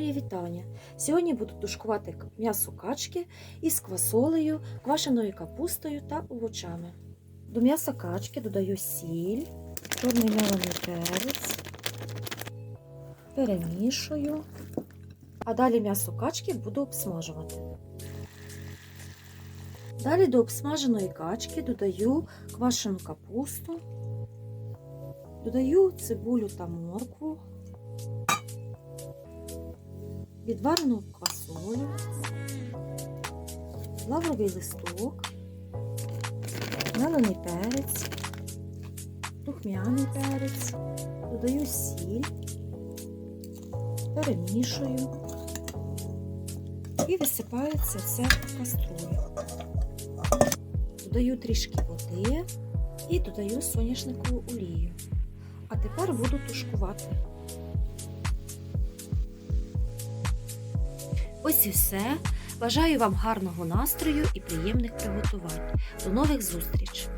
Моє вітання! Сьогодні буду тушкувати м'ясо качки із квасолею, квашеною капустою та овочами. До м'яса качки додаю сіль, чорний мелений перець, перемішую, а далі м'ясо качки буду обсмажувати. Далі до обсмаженої качки додаю квашену капусту, додаю цибулю та моркву, відварену квасолю, лавровий листок, мелений перець, духмяний перець, додаю сіль, перемішую і висипаю це все в каструлю. Додаю трішки води і додаю соняшникову олію. А тепер буду тушкувати. Ось і все. Бажаю вам гарного настрою і приємних приготувань. До нових зустріч!